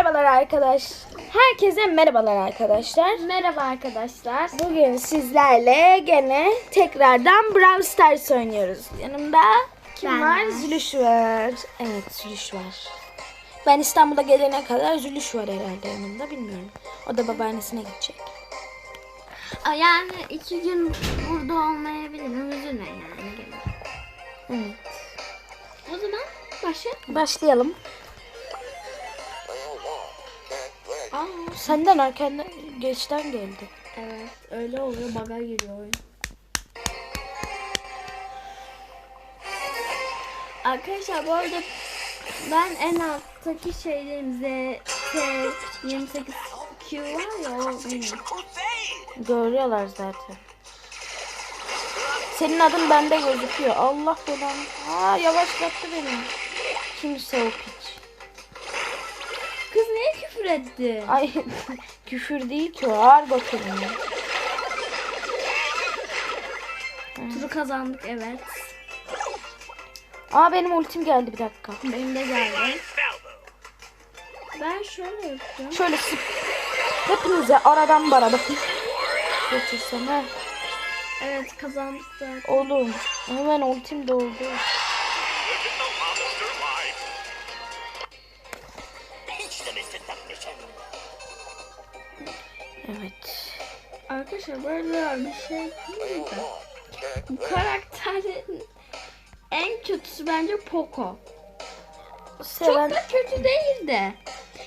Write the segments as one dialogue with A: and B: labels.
A: Merhabalar arkadaş. Herkese merhabalar arkadaşlar.
B: Merhaba arkadaşlar.
A: Bugün sizlerle gene tekrardan Brawl Stars oynuyoruz. Yanımda kim
B: Ben
A: var? Zülüş var. Evet Zülüş var. Ben İstanbul'a gelene kadar Zülüş var herhalde yanımda bilmiyorum. O da babaannesine gidecek.
B: Yani iki gün burada olmayabilirim. Üzülme yani.
A: Evet.
B: O zaman başla.
A: Başlayalım.
B: Aa,
A: Senden erken geçten geldi.
B: evet öyle oluyor. Baga giriyor oyun. Arkadaşlar bu arada ben en alttaki şeylerim Z, T, 28 Q var ya o benim.
A: Görüyorlar zaten. Senin adın bende gözüküyor. Allah belanı. Aa yavaşlattı beni. Kimse o piç.
B: Kız niye küfür etti?
A: Ay küfür değil ki o. Ağır ya.
B: Turu kazandık evet.
A: Aa benim ultim geldi bir dakika.
B: Benim de geldi. Ben şöyle yapacağım.
A: Şöyle sık. Hepinize aradan baradan. Götürsem ha.
B: Evet kazandık zaten.
A: Oğlum hemen ultim doldu.
B: Arkadaşlar böyle bir şey değil de. Bu karakterin en kötüsü bence Poco.
A: Seven,
B: Çok da kötü değil de.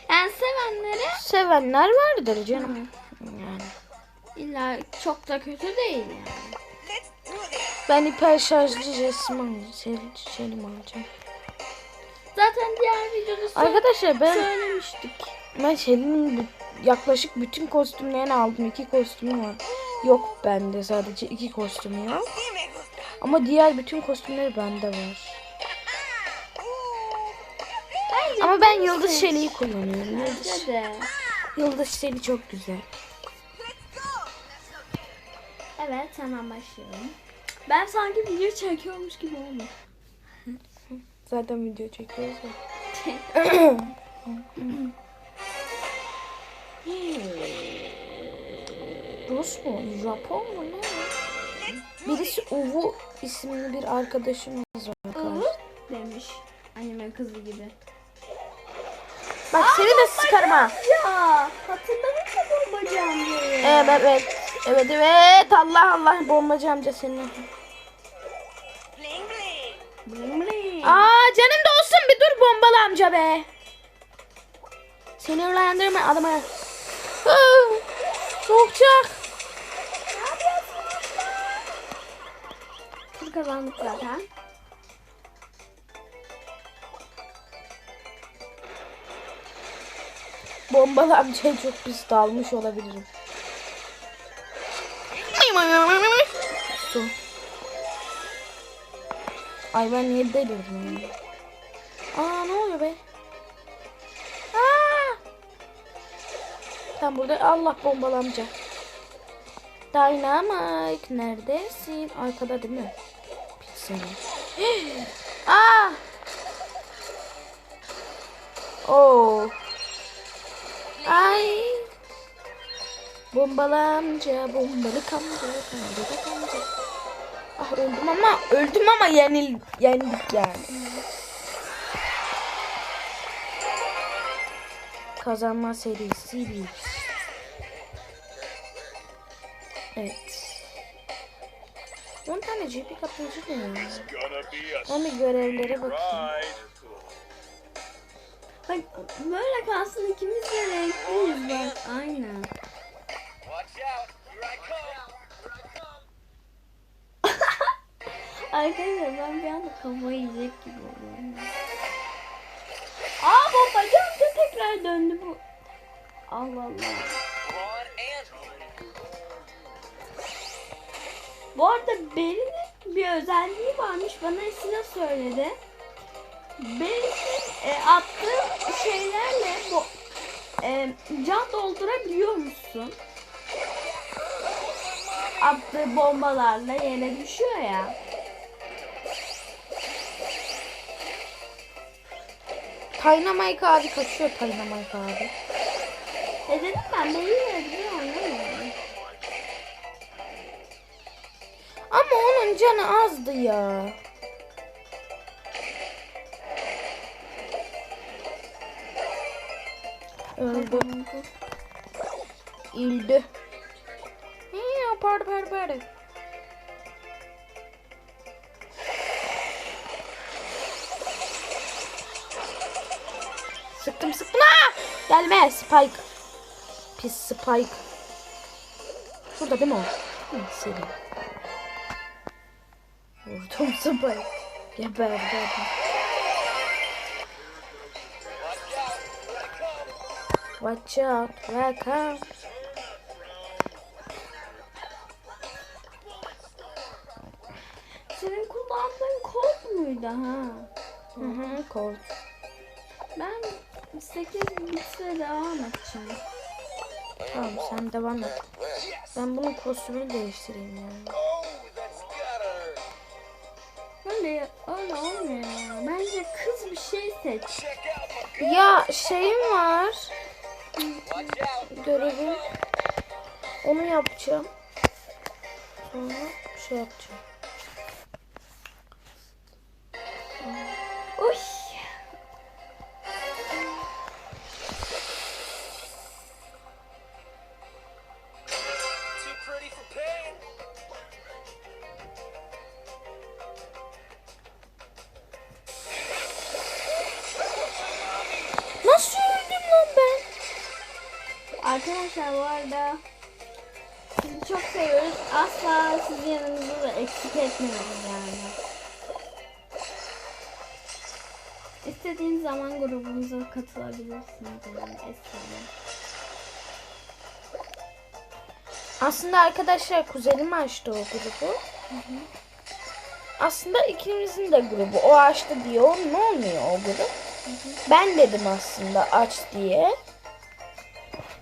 B: Yani sevenlere
A: sevenler vardır canım. Yani.
B: illa çok da kötü değil yani.
A: Ben hiper şarjlı Jessim alacağım. Alacağım.
B: Zaten diğer videoda
A: Arkadaşlar ben
B: söylemiştik.
A: ben Selim'in bu- yaklaşık bütün kostümlerini aldım. İki kostümü var. Yok bende sadece iki kostümü yok. Ama diğer bütün kostümleri bende var.
B: Bence
A: Ama ben Yıldız
B: seç.
A: Şeli'yi kullanıyorum. Yıldız. Yıldız Şeli çok güzel.
B: Evet hemen başlayalım. Ben sanki video çekiyormuş gibi oldu.
A: Zaten video çekiyoruz ya. Rus mu? Japon mu ne? Birisi Uvu isimli bir arkadaşımız var. arkadaşlar.
B: Demiş. Anime kızı gibi.
A: Bak seni de sıkarım ha.
B: Ya hatırladın mı bombacı amcayı?
A: Evet evet. Evet evet. Allah Allah bombacı amca senin.
B: Bling bling.
A: Aa canım da olsun bir dur bombalı amca be. Sinirlendirme adamı. Ah, Soğukacak.
B: Tur kazandık zaten.
A: Bombalı amcaya çok pis dalmış olabilirim. Su. Ay ben niye delirdim? Aa ne oluyor be? Tam burada Allah bombalı amca. Dynamite neredesin? Arkada değil mi? Pis. Aa! Oo. Ay. Bombalı amca, bombalı amca, bombalı amca. Ah öldüm ama, öldüm ama yenil, yendik yani. Kazanma serisi bir. 10 tane GP
C: a
A: Ben bir görevlere bakayım.
B: Bak böyle kalsın ikimiz de renkliyiz bak. Aynen. Arkadaşlar ben bir anda kafayı yiyecek gibi oluyorum. Aa amca tekrar döndü bu. Allah Allah. Bu arada Beri'nin bir özelliği varmış. Bana Esra söyledi. Beri'nin e, attığı şeylerle bu e, can doldurabiliyor musun? Attığı bombalarla yere düşüyor ya.
A: Dynamite abi kaçıyor Dynamite abi.
B: E dedim ben böyle bir oynamıyorum.
A: Ama onun canı azdı ya. Öldü. İldü. Ya par par par. Sıktım sıktım. Aa! Gelme Spike. Pis Spike. Şurada değil mi o? Hı, Seri. Vurdum Spike. Geberdi adam.
C: Watch out.
A: Watch out.
B: Senin kullandığın kod muydu ha?
A: Hı hı, Colt.
B: Ben 8 bitse devam edeceğim.
A: Tamam sen devam et. Ben bunun kostümünü değiştireyim ya.
C: Hurt.
B: Öyle, olmuyor. Bence kız bir şey seç.
A: Ya şeyim var. Görevim. Onu yapacağım. Sonra şey yapacağım.
B: Arkadaşlar bu arada sizi çok seviyoruz. Asla sizi yanımızda da eksik etmiyoruz yani. İstediğiniz zaman grubumuza katılabilirsiniz yani eskiden.
A: Aslında arkadaşlar kuzenim açtı o grubu. Aslında ikimizin de grubu. O açtı diye o ne olmuyor o grup. Ben dedim aslında aç diye.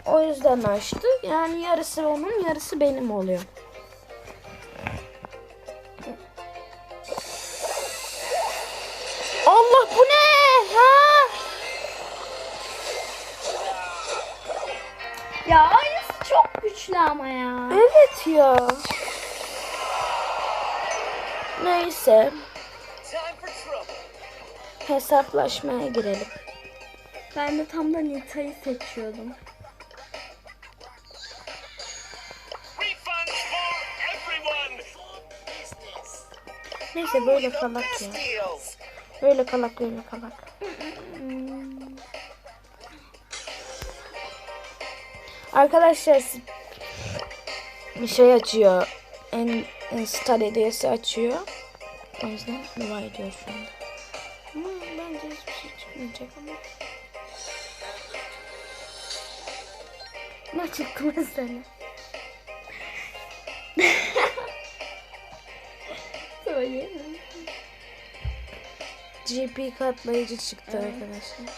A: O yüzden açtı. Yani yarısı onun yarısı benim oluyor. Allah bu ne? Ha?
B: Ya aynısı çok güçlü ama ya.
A: Evet ya. Neyse. Hesaplaşmaya girelim.
B: Ben de tam da Nita'yı seçiyordum.
A: Neyse böyle kalak ya. Böyle kalak böyle kalak. Arkadaşlar şey açıyor. En install hediyesi açıyor. O yüzden dua ediyor şu anda. Ama bence hiçbir şey çıkmayacak ama. Ne çıktı mesela?
B: Söyleyemem.
A: GP katlayıcı çıktı arkadaşlar.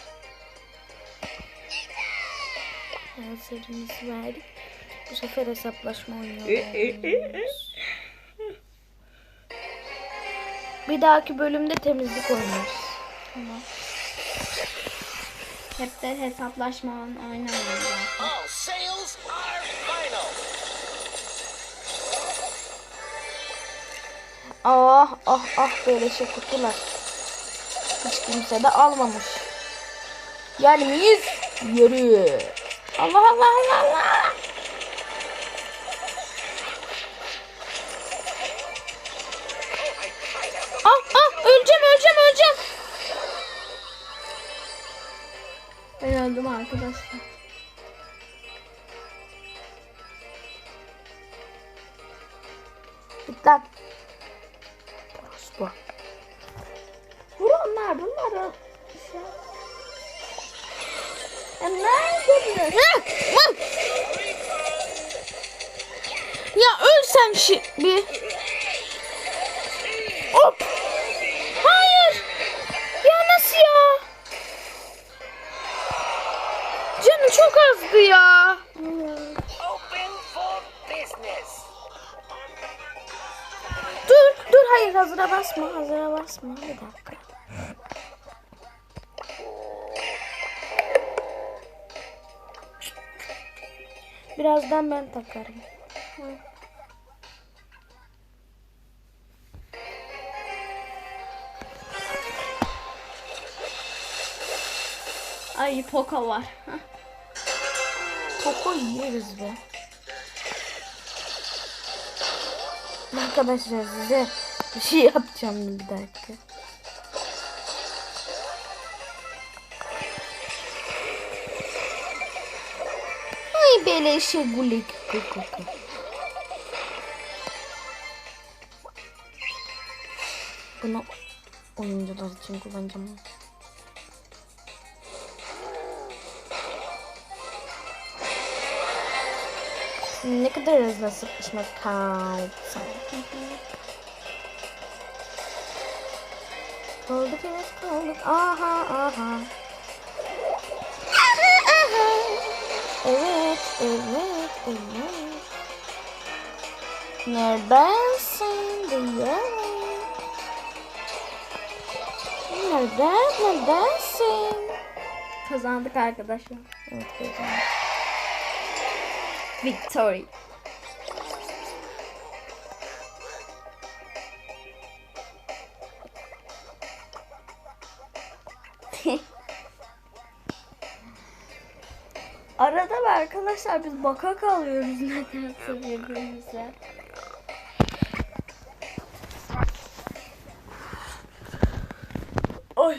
A: Evet, serimizi verdik. Bu sefer hesaplaşma oynuyoruz. Bir dahaki bölümde temizlik oynarız.
B: Hep de hesaplaşma oynamıyoruz.
C: All sales are final.
A: Ah ah ah böyle şey kutular. Hiç kimse de almamış. Yani miyiz? Yürü. Allah Allah Allah Allah. Ah ah öleceğim öleceğim öleceğim.
B: Ben öldüm arkadaşlar.
A: Lan. Orospu.
B: Vur onlar bunları. Şey. Ya
A: ölsen şi bir. Hop. Hayır. Ya nasıl ya? Canı çok azdı ya. Dur dur hayır hazıra basma hazıra basma bir dakika. Birazdan ben takarım.
B: Ay Poco var.
A: Koko yeriz be. Arkadaşlar size bir şey yapacağım bir dakika. Beleşe gulik. Bunu oyuncular için kullanacağım. Ne kadar hızlı sıkışma kaldı. Kaldık evet kaldık. Aha aha. Aha aha. Evet evet evet. Neredensin diye. Nereden neredensin?
B: Kazandık arkadaşlar.
A: Evet kızım.
B: Victory. Arada bir arkadaşlar biz baka kalıyoruz nedense birbirimize.
A: Oy.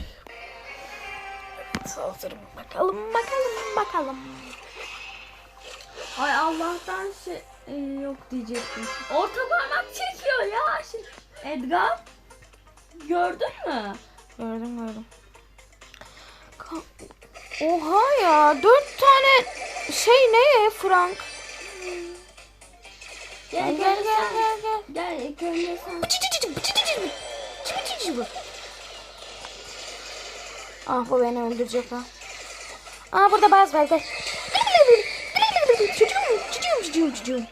A: Evet hazırım. Bakalım bakalım bakalım.
B: Ay Allah'tan şey e, yok diyecektim. Orta parmak çekiyor ya. Şey- Edgar gördün mü?
A: Gördüm gördüm. Oha ya dört tane şey ne Frank?
B: Gel
A: Gel gel
B: gel
A: gel
B: gel.
A: gel gel.
B: Gel ilk önce sen.
A: Ah bu beni öldürecek ha. Aa burada baz var gel. Çocuğum çocuğum çocuğum çocuğum.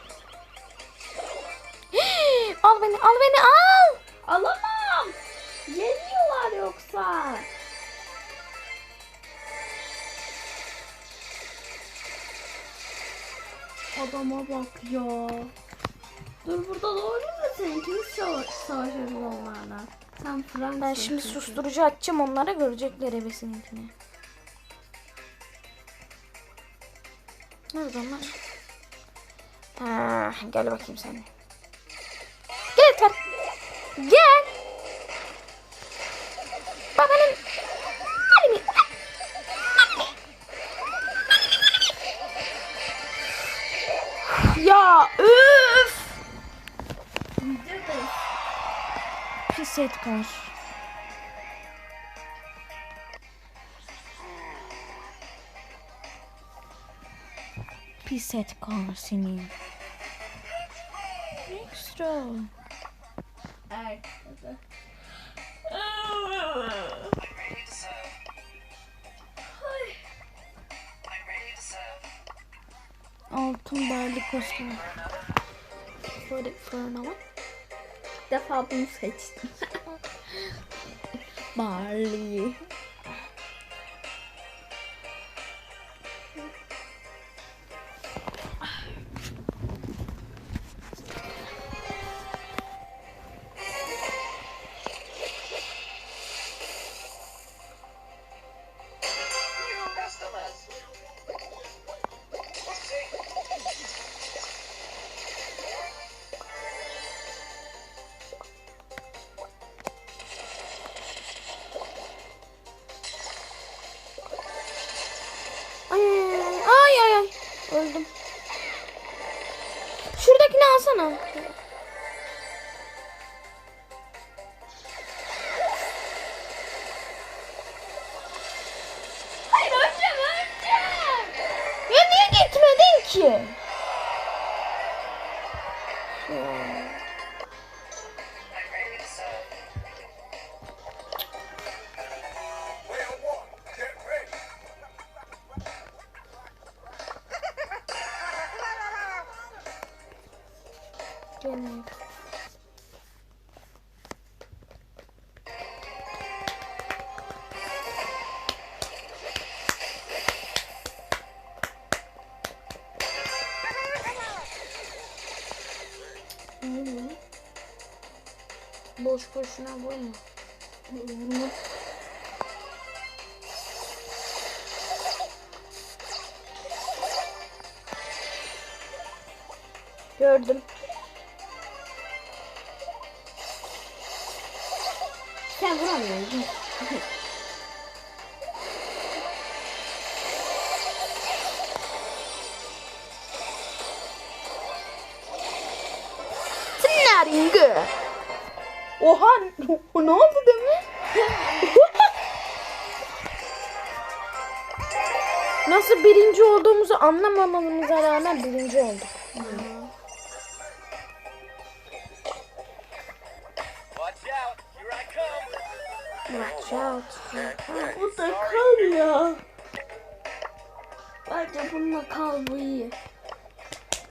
A: Al beni al beni al.
B: Alamam. Geliyorlar yoksa. Adama bak ya. Dur burada doğru da seninkini savaş savaşırız onlarla. Sen Fransız.
A: Ben şimdi susturucu açacağım onlara görecekler ebesininkini. Nerede onlar? Ha, gel bakayım sen. Gel Edgar. Gel. Edgar. Pis seni.
C: Serve. I'm ready to serve.
A: Altın barlı kostüm. Böyle fırına bak.
B: İlk defa bunu seçtim.
A: 马儿。Şuradakini Boş boşuna vurma.
B: Vurma.
A: Gördüm.
B: Sen vuramıyorsun.
A: Oha ne oldu demin? Nasıl birinci olduğumuzu anlamamamıza rağmen birinci olduk.
C: Watch out. Here I come.
A: Watch out.
B: Bu da kal ya. Bence bununla kal bu iyi.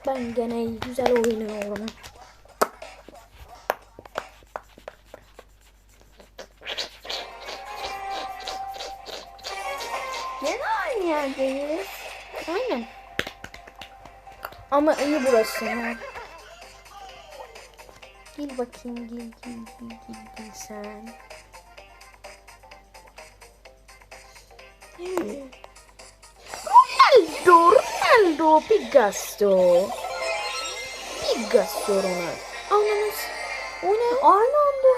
A: Ben gene güzel oynuyorum.
B: Aynı yerdeyiz.
A: Aynen. Ama iyi burası. Ha. Gel bakayım gel gel gel gel, gel sen. Ronaldo, Ronaldo, Picasso. Picasso Ronaldo. Anladınız. O ne?
B: Aynı anda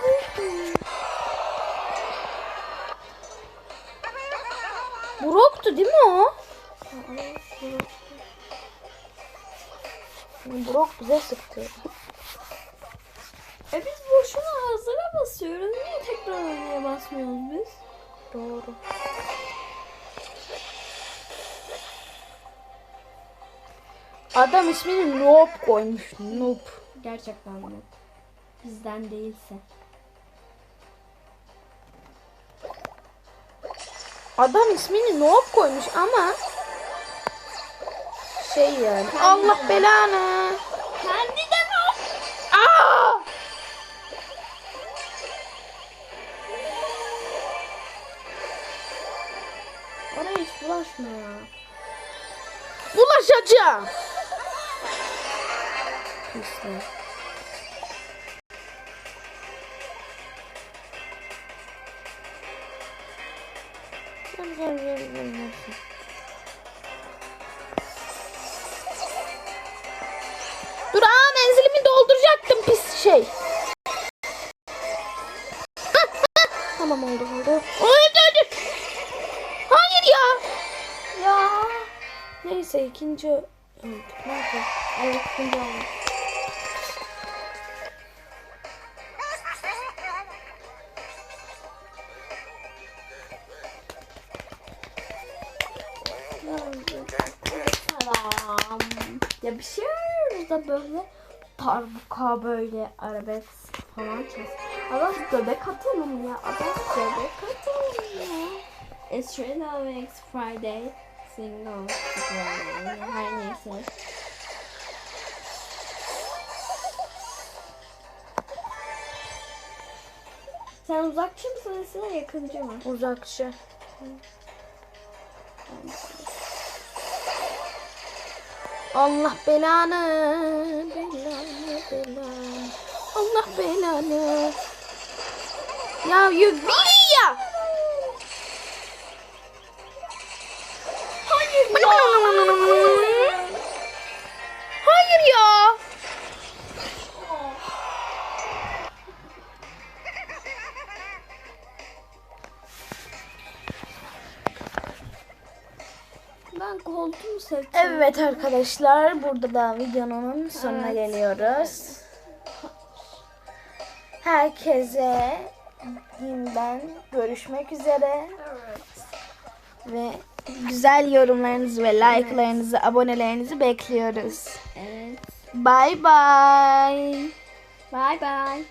A: Brock'tu değil mi o? Brock bize sıktı.
B: E biz boşuna hazıra basıyoruz. Niye tekrar oraya basmıyoruz biz?
A: Doğru. Adam ismini Noob koymuş. Noob.
B: Gerçekten yok. Bizden değilse.
A: Adam ismini Noob koymuş ama şey yani. Allah belanı.
B: Kendi de var.
A: Aa!
B: Oraya hiç bulaşma ya.
A: Bulaşacağım. Pisler. Dur aa menzilimi dolduracaktım pis şey. Tamam oldu oldu. Öldü öldü. Hayır ya. Ya. Neyse ikinci öldük. Ne yapalım?
B: Evet şimdi oldu. Böyle darbuka böyle arabesk falan kes. Adam göbek atalım ya. Adam göbek atalım ya. It's Trina Weeks Friday. Single. Her neyse. Sen uzakçı mısın yakıncı mı?
A: Uzakçı. Allah belanı, belanı, belanı. Allah belanı. Ya yük ya.
B: Hayır
A: Hayır Evet arkadaşlar burada da videonun sonuna
B: Evet.
A: geliyoruz. Herkese ben görüşmek üzere
B: Evet.
A: ve güzel yorumlarınızı ve like'larınızı, abonelerinizi bekliyoruz.
B: Evet.
A: Bye bye.
B: Bye bye.